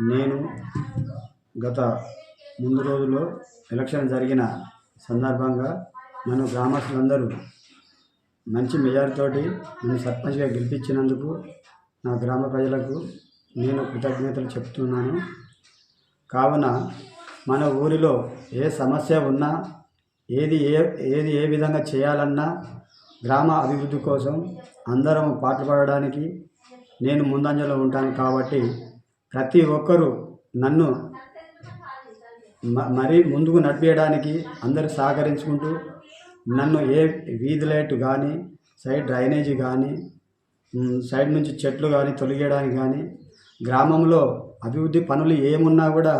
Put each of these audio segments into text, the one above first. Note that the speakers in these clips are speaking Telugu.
నేను గత ముందు రోజుల్లో ఎలక్షన్ జరిగిన సందర్భంగా నన్ను గ్రామస్తులందరూ మంచి మెజారిటీతోటి నన్ను సర్పంచ్గా గెలిపించినందుకు నా గ్రామ ప్రజలకు నేను కృతజ్ఞతలు చెప్తున్నాను. కావున మన ఊరిలో ఏ సమస్య ఉన్నా ఏది ఏ ఏది ఏ విధంగా చేయాలన్నా గ్రామ అభివృద్ధి కోసం అందరం పాటుపడడానికి నేను ముందంజలో ఉంటాను కాబట్టి ప్రతి ఒక్కరూ నన్ను మ- మరీ ముందుకు నడిపేయడానికి అందరూ సహకరించుకుంటూ నన్ను ఏ వీధి లైట్ కానీ సైడ్ డ్రైనేజీ కానీ సైడ్ నుంచి చెట్లు కానీ తొలగేయడానికి కానీ గ్రామంలో అభివృద్ధి పనులు ఏమున్నా కూడా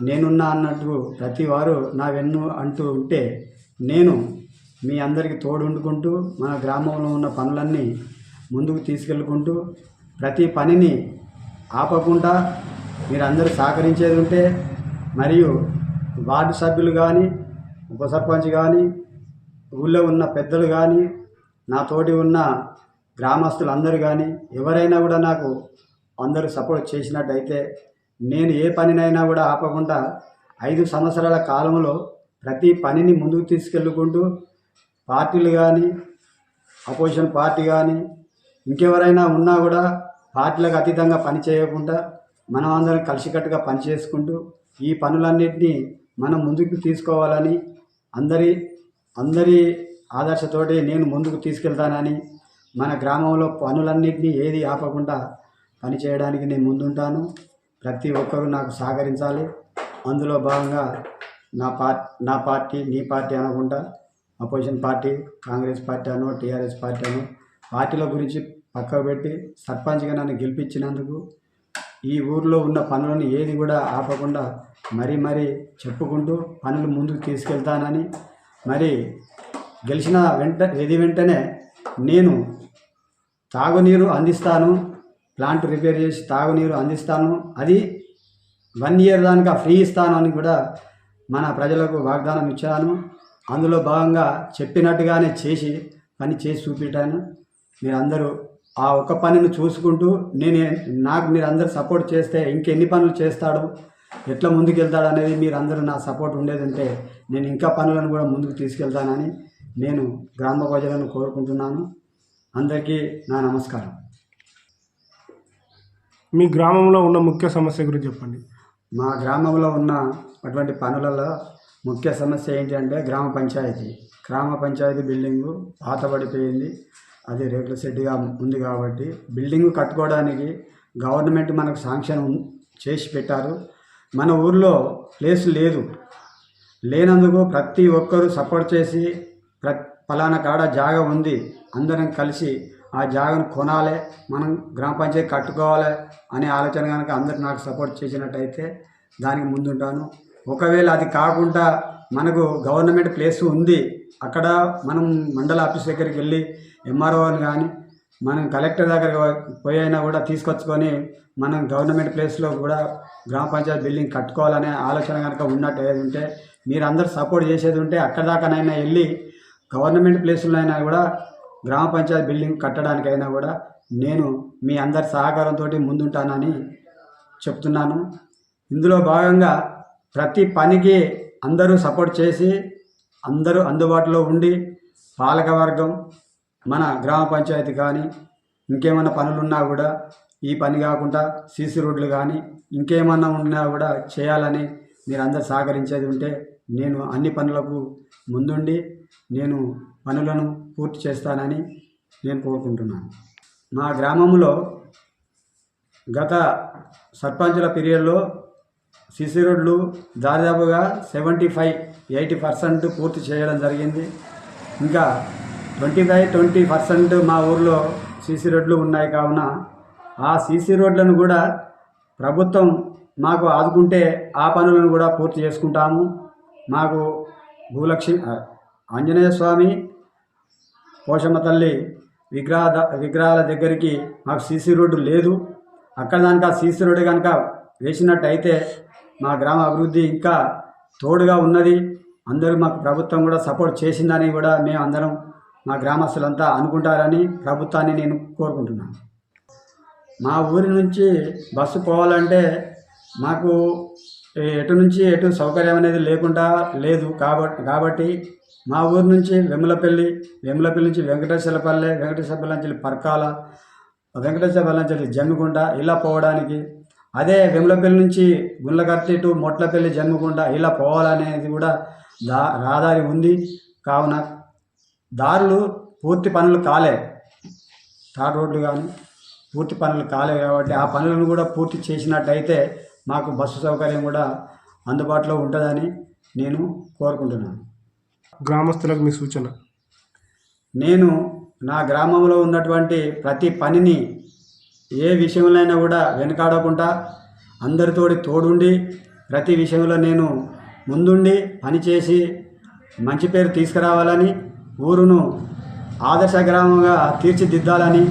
నేనున్నా అన్నట్టు ప్రతి వారు నా వెన్ను అంటూ ఉంటే నేను మీ అందరికీ తోడుండుకుంటూ మన గ్రామంలో ఉన్న పనులన్నీ ముందుకు తీసుకెళ్ళుకుంటూ ప్రతి పనిని ఆపకుండా మీరందరూ సహకరించేది ఉంటే మరియు వార్డు సభ్యులు కానీ ఉప సర్పంచ్ కానీ ఊళ్ళో ఉన్న పెద్దలు కానీ నాతోటి ఉన్న గ్రామస్తులు అందరూ కానీ ఎవరైనా కూడా నాకు అందరూ సపోర్ట్ చేసినట్టయితే నేను ఏ పనినైనా కూడా ఆపకుండా ఐదు సంవత్సరాల కాలంలో ప్రతి పనిని ముందుకు తీసుకెళ్ళుకుంటూ పార్టీలు కానీ అపోజిషన్ పార్టీ కానీ ఇంకెవరైనా ఉన్నా కూడా పార్టీలకు అతీతంగా పని చేయకుండా మనం అందరం కలిసికట్టుగా పని చేసుకుంటూ ఈ పనులన్నింటినీ మనం ముందుకు తీసుకోవాలని అందరి అందరి ఆదర్శతోటి నేను ముందుకు తీసుకెళ్తానని మన గ్రామంలో పనులన్నింటినీ ఏది ఆపకుండా పని చేయడానికి నేను ముందుంటాను. ప్రతి ఒక్కరూ నాకు సహకరించాలి. అందులో భాగంగా నా పార్ నా పార్టీ నీ పార్టీ అనకుండా అపోజిషన్ పార్టీ కాంగ్రెస్ పార్టీ అను టీఆర్ఎస్ పార్టీ అను పార్టీల గురించి పక్కకు పెట్టి సర్పంచ్గా నన్ను గెలిపించినందుకు ఈ ఊర్లో ఉన్న పనులను ఏది కూడా ఆపకుండా మరీ మరీ చెప్పుకుంటూ పనులు ముందుకు తీసుకెళ్తానని మరి గెలిచిన వెంట ఏది వెంటనే నేను తాగునీరు అందిస్తాను ప్లాంట్ రిపేర్ చేసి తాగునీరు అందిస్తాను అది వన్ ఇయర్ దానిక ఫ్రీ ఇస్తాను అని కూడా మన ప్రజలకు వాగ్దానం ఇచ్చాను. అందులో భాగంగా చెప్పినట్టుగానే చేసి పని చేసి చూపించాను మీరందరూ ఆ ఒక్క పనిని చూసుకుంటూ నేను నాకు మీరు అందరు సపోర్ట్ చేస్తే ఇంకెన్ని పనులు చేస్తాడు? ఎట్లా ముందుకు వెళ్తాడు అనేది మీరు అందరూ నా సపోర్ట్ ఉండేది ఉంటే నేను ఇంకా పనులను కూడా ముందుకు తీసుకెళ్తానని నేను గ్రామ ప్రజలను కోరుకుంటున్నాను. అందరికీ నా నమస్కారం. మీ గ్రామంలో ఉన్న ముఖ్య సమస్య గురించి చెప్పండి. మా గ్రామంలో ఉన్న అటువంటి పనులలో ముఖ్య సమస్య ఏంటి అంటే గ్రామ పంచాయతీ. గ్రామ పంచాయతీ బిల్డింగు పాతబడిపోయింది. అది రేకుల షెడ్గా ఉంది కాబట్టి బిల్డింగ్ కట్టుకోవడానికి గవర్నమెంట్ మనకు శాంక్షన్ చేసి పెట్టారు. మన ఊర్లో ప్లేస్ లేదు. లేనందుకు ప్రతి ఒక్కరూ సపోర్ట్ చేసి ప్ర ఫలానా కాడ జాగా ఉంది. అందరం కలిసి ఆ జాగను కొనాలి మనం గ్రామ పంచాయతీ కట్టుకోవాలి అనే ఆలోచన కనుక అందరు నాకు సపోర్ట్ చేసినట్టయితే దానికి ముందుంటాను. ఒకవేళ అది కాకుండా మనకు గవర్నమెంట్ ప్లేస్ ఉంది అక్కడ మనం మండల ఆఫీస్ దగ్గరికి వెళ్ళి ఎంఆర్ఓని కానీ మనం కలెక్టర్ దగ్గర పోయి అయినా కూడా తీసుకొచ్చుకొని మనం గవర్నమెంట్ ప్లేస్లో కూడా గ్రామ పంచాయతీ బిల్డింగ్ కట్టుకోవాలనే ఆలోచన కనుక ఉన్నట్టు ఏది ఉంటే మీరు అందరు సపోర్ట్ చేసేది ఉంటే అక్కడ దాకానైనా వెళ్ళి గవర్నమెంట్ ప్లేసుల్లో అయినా కూడా గ్రామ పంచాయతీ బిల్డింగ్ కట్టడానికైనా కూడా నేను మీ అందరి సహకారంతో ముందుంటానని చెప్తున్నాను. ఇందులో భాగంగా ప్రతి పనికి అందరూ సపోర్ట్ చేసి అందరూ అందుబాటులో ఉండి పాలకవర్గం మన గ్రామ పంచాయతీ కానీ ఇంకేమైనా పనులున్నా కూడా ఈ పని కాకుండా సీసీ రోడ్లు కానీ ఇంకేమన్నా ఉన్నా కూడా చేయాలని మీరు అందరు సహకరించేది ఉంటే నేను అన్ని పనులకు ముందుండి నేను పనులను పూర్తి చేస్తానని నేను కోరుకుంటున్నాను. మా గ్రామంలో గత సర్పంచుల పీరియడ్లో సిసి రోడ్లు దాదాపుగా సెవెంటీ ఫైవ్ ఎయిటీ పర్సెంట్ పూర్తి చేయడం జరిగింది. ఇంకా ట్వంటీ ఫైవ్ ట్వంటీ పర్సెంట్ మా ఊర్లో సీసీ రోడ్లు ఉన్నాయి కావున ఆ సీసీ రోడ్లను కూడా ప్రభుత్వం మాకు ఆదుకుంటే ఆ పనులను కూడా పూర్తి చేసుకుంటాము. మాకు భూలక్ష్మి ఆంజనేయ స్వామి పోషమ్మ తల్లి విగ్రహ విగ్రహాల దగ్గరికి మాకు సీసీ రోడ్డు లేదు. అక్కడ దానిక సీసీ రోడ్డు కనుక వేసినట్టయితే మా గ్రామ అభివృద్ధి ఇంకా తోడుగా ఉన్నది. అందరూ మాకు ప్రభుత్వం కూడా సపోర్ట్ చేసిందని కూడా మేము అందరం మా గ్రామస్తులంతా అనుకుంటారని ప్రభుత్వాన్ని నేను కోరుకుంటున్నాను. మా ఊరి నుంచి బస్సు పోవాలంటే మాకు ఎటు నుంచి ఎటు సౌకర్యం అనేది లేకుండా లేదు కాబట్టి కాబట్టి మా ఊరి నుంచి వెములపల్లి వెములపల్లి నుంచి వెంకటేశ్వరపల్లె వెంకటేశ్వరపల్లి నుంచి పర్కాల వెంకటేశ్వరపల్లి నుంచి జమ్మికుంట ఇలా పోవడానికి అదే వెములపల్లి నుంచి గుళ్ళకర్తి టు మొట్లపల్లి జమ్మికుంట ఇలా పోవాలనేది కూడా దా రహదారి ఉంది. కావున దారులు పూర్తి పనులు కాలే. తార్ రోడ్లు కానీ పూర్తి పనులు కాలే కాబట్టి ఆ పనులను కూడా పూర్తి చేసినట్టయితే మాకు బస్సు సౌకర్యం కూడా అందుబాటులో ఉంటుందని నేను కోరుకుంటున్నాను. గ్రామస్తులకు మీ సూచన? నేను నా గ్రామంలో ఉన్నటువంటి ప్రతి పనిని ఏ విషయంలోనైనా కూడా వెనకాడకుండా అందరితోటి తోడుండి ప్రతి విషయంలో నేను ముందుండి పనిచేసి మంచి పేరు తీసుకురావాలని ఊరును ఆదర్శ గ్రామంగా తీర్చిదిద్దాలని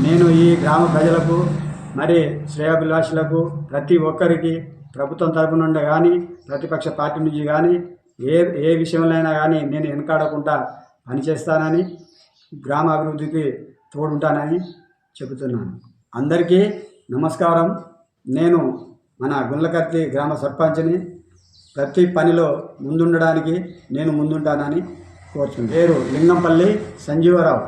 నేను ఈ గ్రామ ప్రజలకు మరి శ్రేయాభిలాషులకు ప్రతి ఒక్కరికి ప్రభుత్వం తరపు నుండి కానీ ప్రతిపక్ష పార్టీ నుంచి కానీ ఏ ఏ విషయంలో కానీ నేను వెనకాడకుండా పనిచేస్తానని గ్రామ అభివృద్ధికి తోడుంటానని చెబుతున్నాను. అందరికీ నమస్కారం. నేను మన గుండ్లకర్తి గ్రామ సర్పంచ్ని ప్రతి పనిలో ముందుండడానికి నేను ముందుంటానని కోరుచున్నాను పేరు లింగంపల్లి సంజీవరావు.